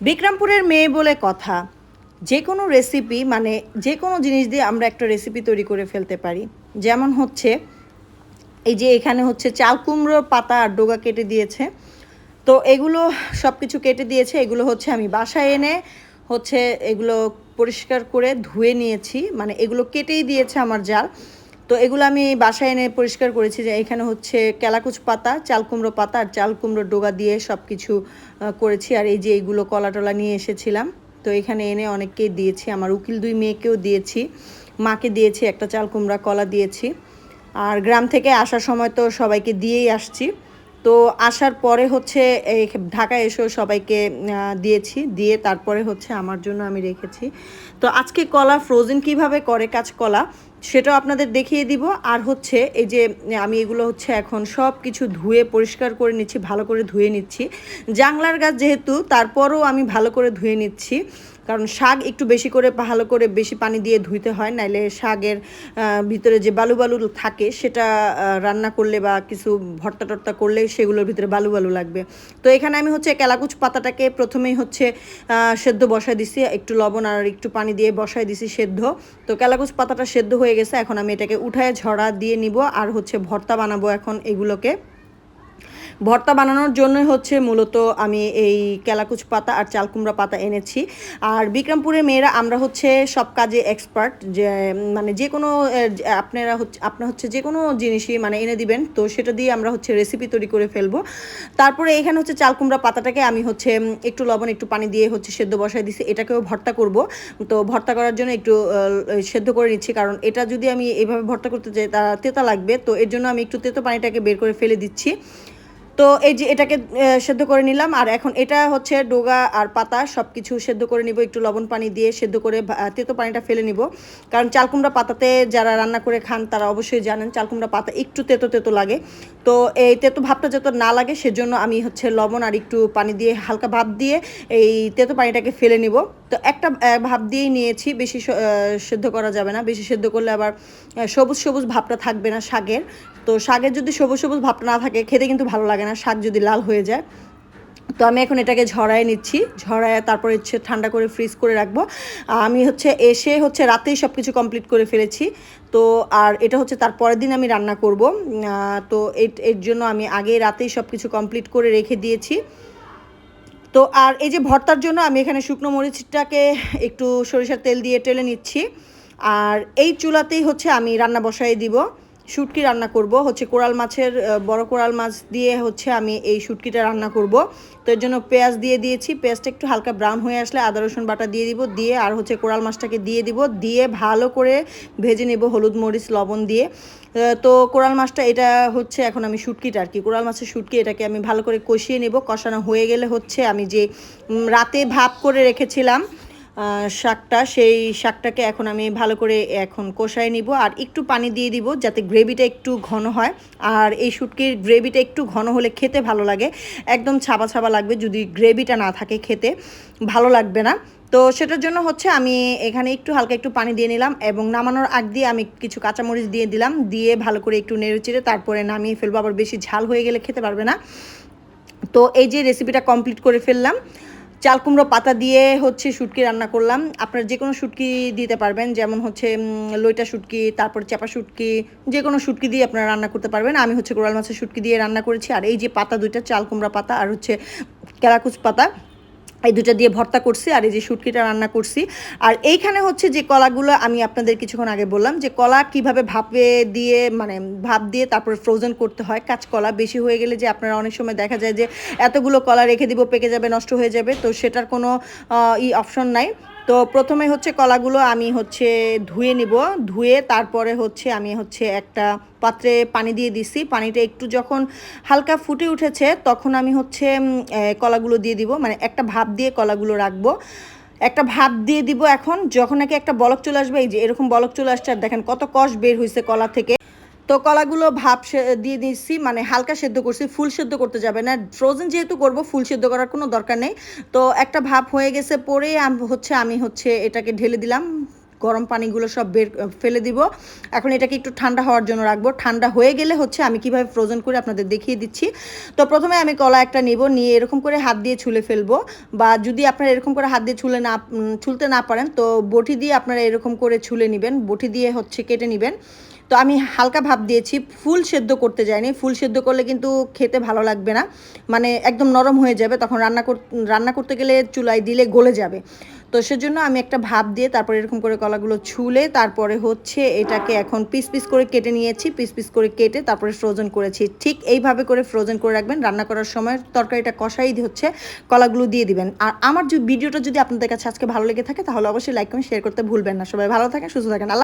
বিক্রমপুরের মেয়ে বলে কথা। যে কোনো রেসিপি মানে যে কোনো জিনিস দিয়ে আমরা একটা রেসিপি তৈরি করে ফেলতে পারি। যেমন হচ্ছে, এই যে এখানে হচ্ছে চাল কুমড়োর পাতা আর ডোগা কেটে দিয়েছে। তো এগুলো সব কিছু কেটে দিয়েছে। এগুলো হচ্ছে আমি বাসায় এনে হচ্ছে এগুলো পরিষ্কার করে ধুয়ে নিয়েছি। মানে এগুলো কেটেই দিয়েছে আমার জাল। তো এগুলো আমি বাসায় এনে পরিষ্কার করেছি যে এখানে হচ্ছে কেলাকুচ পাতা, চাল কুমড়ো পাতা আর চাল কুমড়ো ডোগা দিয়ে সব কিছু করেছি। আর এই যে এইগুলো কলা টলা নিয়ে এসেছিলাম, তো এখানে এনে অনেককেই দিয়েছি। আমার উকিল দুই মেয়েকেও দিয়েছি। মাকে দিয়েছি একটা চাল কুমড়া, কলা দিয়েছি। আর গ্রাম থেকে আসার সময় তো সবাইকে দিয়েই আসছি। তো আসার পরে হচ্ছে এই ঢাকায় এসেও সবাইকে দিয়েছি। দিয়ে তারপরে হচ্ছে আমার জন্য আমি রেখেছি। তো আজকে কলা ফ্রোজেন কীভাবে করে কাঁচকলা? সেটাও আপনাদের দেখিয়ে দিব। আর হচ্ছে এই যে, আমি এগুলো হচ্ছে এখন সব কিছু ধুয়ে পরিষ্কার করে নিচ্ছি, ভালো করে ধুয়ে নিচ্ছি। জাংলার গাছ যেহেতু, তারপরও আমি ভালো করে ধুয়ে নিচ্ছি। কারণ শাক একটু বেশি করে, ভালো করে বেশি পানি দিয়ে ধুইতে হয়, নাইলে শাকের ভিতরে যে বালু বালু থাকে সেটা রান্না করলে বা কিছু ভর্তা টর্তা করলে সেগুলোর ভিতরে বালু বালু লাগবে। তো এখানে আমি হচ্ছে কেলাকুচ পাতাটাকে প্রথমেই হচ্ছে সেদ্ধ বসায় দিছি, একটু লবণ আর একটু পানি দিয়ে বসায় দিছি সেদ্ধ। তো কেলাকুচ পাতাটা সেদ্ধ হয়ে গেছে, এখন আমি এটাকে উঠায় ঝরা দিয়ে নিব, আর হচ্ছে ভর্তা বানাবো এখন এগুলোকে। ভর্তা বানানোর জন্যই হচ্ছে মূলত আমি এই কেলাকুচ পাতা আর চাল কুমড়া পাতা এনেছি। আর বিক্রমপুরের মেয়েরা আমরা হচ্ছে সব কাজে এক্সপার্ট যে মানে যে কোনো আপনারা হচ্ছে, আপনার হচ্ছে যে কোনো জিনিসই মানে এনে দিবেন, তো সেটা দিয়ে আমরা হচ্ছে রেসিপি তৈরি করে ফেলব। তারপরে এখানে হচ্ছে চাল কুমড়া পাতাটাকে আমি হচ্ছে একটু লবণ, একটু পানি দিয়ে হচ্ছে সেদ্ধ বসায় দিছি। এটাকেও ভর্তা করব। তো ভর্তা করার জন্য একটু সেদ্ধ করে নিচ্ছি, কারণ এটা যদি আমি এইভাবে ভর্তা করতে চাই তা তেতা লাগবে। তো এর জন্য আমি একটু তেতো পানিটাকে বের করে ফেলে দিচ্ছি। তো এই যে এটাকে সেদ্ধ করে নিলাম। আর এখন এটা হচ্ছে ডোগা আর পাতা সব কিছু সেদ্ধ করে নিব, একটু লবণ পানি দিয়ে সেদ্ধ করে তেতো পানিটা ফেলে নিব। কারণ চালকুমড়া পাতাতে যারা রান্না করে খান, তারা অবশ্যই জানেন চালকুমড়া পাতা একটু তেতো তেতো লাগে। তো এই তেতো ভাবটা যাতে না লাগে, সেজন্য আমি হচ্ছে লবণ আর একটু পানি দিয়ে হালকা ভাব দিয়ে এই তেতো পানিটাকে ফেলে নিব। তো একটা ভাব দিয়েই নিয়েছি, বেশি সেদ্ধ করা যাবে না। বেশি সেদ্ধ করলে আবার সবুজ সবুজ ভাবটা থাকবে না শাকের। তো শাকের যদি সবুজ সবুজ ভাবটা না থাকে, খেতে কিন্তু ভালো লাগে না, শাক যদি লাল হয়ে যায়। তো আমি এখন এটাকে ঝরায় নিচ্ছি। ঝরায় তারপরে হচ্ছে ঠান্ডা করে ফ্রিজ করে রাখব। আমি হচ্ছে এসে হচ্ছে রাতেই সব কিছু কমপ্লিট করে ফেলেছি। তো আর এটা হচ্ছে তার পরের দিন আমি রান্না করব। তো এর জন্য আমি আগে রাতেই সব কিছু কমপ্লিট করে রেখে দিয়েছি। তো আর এই যে ভর্তার জন্য আমি এখানে শুকনো মরিচটাকে একটু সরিষার তেল দিয়ে টেলে নিচ্ছি। আর এই চুলাতেই হচ্ছে আমি রান্না বসাই দিব। শুটকি রান্না করব। হচ্ছে কোরাল মাছের বড় কোরাল মাছ দিয়ে হচ্ছে আমি এই শুটকিটা রান্না করব। তো এর জন্য পেঁয়াজ দিয়ে দিয়েছি। পেঁয়াজটা একটু হালকা ব্রাউন হয়ে আসলে আদা, রসুন বাটা দিয়ে দিব। দিয়ে আর হচ্ছে কোরাল মাছটাকে দিয়ে দিব। দিয়ে ভালো করে ভেজে নেব হলুদ মরিচ, লবণ দিয়ে। তো কোরাল মাছটা এটা হচ্ছে এখন আমি শুটকিটা আর কি, কোরাল মাছের শুটকি এটাকে আমি ভালো করে কষিয়ে নেব। কষানো হয়ে গেলে হচ্ছে আমি যে রাতে ভাপ করে রেখেছিলাম শাকটা, সেই শাকটাকে এখন আমি ভালো করে এখন কষায় নিব আর একটু পানি দিয়ে দিব যাতে গ্রেভিটা একটু ঘন হয়। আর এই শুটকির গ্রেভিটা একটু ঘন হলে খেতে ভালো লাগে। একদম ছাবা ছাবা লাগবে যদি গ্রেভিটা না থাকে খেতে। ভালো লাগবে না। তো সেটার জন্য হচ্ছে আমি এখানে একটু হালকা একটু পানি দিয়ে নিলাম এবং নামানোর আগ দিয়ে আমি কিছু কাঁচামরিচ দিয়ে দিলাম। দিয়ে ভালো করে একটু নেড়ে চেড়ে তারপরে নামিয়ে ফেলব। আবার বেশি ঝাল হয়ে গেলে খেতে পারবে না। তো এই যে রেসিপিটা কমপ্লিট করে ফেললাম। চাল কুমড়ো পাতা দিয়ে হচ্ছে শুটকি রান্না করলাম। আপনারা যে কোনো শুটকি দিতে পারবেন, যেমন হচ্ছে লইটা শুটকি, তারপর চাপা শুটকি যে কোনো শুটকি দিয়ে আপনারা রান্না করতে পারবেন। আমি হচ্ছে কোরাল মাছের শুটকি দিয়ে রান্না করেছি, আর এই যে পাতা দুইটা, চাল কুমড়া পাতা আর হচ্ছে কেরাকুচ পাতা এই দুটো দিয়ে ভর্তা করছি আর এই যে শুটকিটা রান্না করছি। আর এইখানে হচ্ছে যে কলাগুলো আমি আপনাদের কিছুক্ষণ আগে বললাম যে কলা কীভাবে ভাপে দিয়ে মানে ভাপ দিয়ে তারপর ফ্রোজেন করতে হয়। কাঁচ কলা বেশি হয়ে গেলে যে আপনারা অনেক সময় দেখা যায় যে এতগুলো কলা রেখে দিব, পেকে যাবে, নষ্ট হয়ে যাবে। তো সেটার কোনো ই অপশন নাই। তো প্রথমে হচ্ছে কলাগুলো আমি হচ্ছে ধুয়ে নিব। ধুয়ে তারপরে হচ্ছে আমি হচ্ছে একটা পাত্রে পানি দিয়ে দিছি। পানিটা একটু যখন হালকা ফুটে উঠেছে তখন আমি হচ্ছে কলাগুলো দিয়ে দিব। মানে একটা ভাপ দিয়ে কলাগুলো রাখব। একটা ভাপ দিয়ে দিব এখন। যখন নাকি একটা বলক চলে আসবে, এই যে এরকম বলক চলে আসছে, আর দেখেন কত কষ বের হয়েছে কলা থেকে। তো কলাগুলো ভাপ দিয়ে দিচ্ছি মানে হালকা সেদ্ধ করছি, ফুল সেদ্ধ করতে যাবে না। ফ্রোজেন যেহেতু করব, ফুল সেদ্ধ করার কোনো দরকার নেই। তো একটা ভাপ হয়ে গেছে পরে হচ্ছে আমি হচ্ছে এটাকে ঢেলে দিলাম। গরম পানিগুলো সব বের, ফেলে দিব। এখন এটাকে একটু ঠান্ডা হওয়ার জন্য রাখব। ঠান্ডা হয়ে গেলে হচ্ছে আমি কীভাবে ফ্রোজেন করে আপনাদের দেখিয়ে দিচ্ছি। তো প্রথমে আমি কলা একটা নিব, নিয়ে এরকম করে হাত দিয়ে ছুলে ফেলব। বা যদি আপনারা এরকম করে হাত দিয়ে ছুলে না ছুলতে না পারেন, তো বটি দিয়ে আপনারা এরকম করে ছুলে নেবেন। বটি দিয়ে হচ্ছে কেটে নেবেন। তো আমি হালকা ভাব দিয়েছি, ফুল সেদ্ধ করতে যাইনি। ফুল সেদ্ধ করলে কিন্তু খেতে ভালো লাগবে না। মানে একদম নরম হয়ে যাবে, তখন রান্না কর, রান্না করতে গেলে চুলায় দিলে গলে যাবে। তো সেজন্য আমি একটা ভাব দিয়ে তারপরে এরকম করে কলাগুলো ছুলে তারপরে হচ্ছে এটাকে এখন পিস পিস করে কেটে নিয়েছি। পিস পিস করে কেটে তারপরে ফ্রোজেন করেছি। ঠিক এইভাবে করে ফ্রোজেন করে রাখবেন। রান্না করার সময় তরকারিটা কষাই হচ্ছে কলাগুলো দিয়ে দিবেন। আর আমার যে ভিডিওটা যদি আপনাদের কাছে আজকে ভালো লেগে থাকে, তাহলে অবশ্যই লাইক কমেন্ট শেয়ার করতে ভুলবেন না। সবাই ভালো থাকেন, সুস্থ থাকেন। আল্লাহ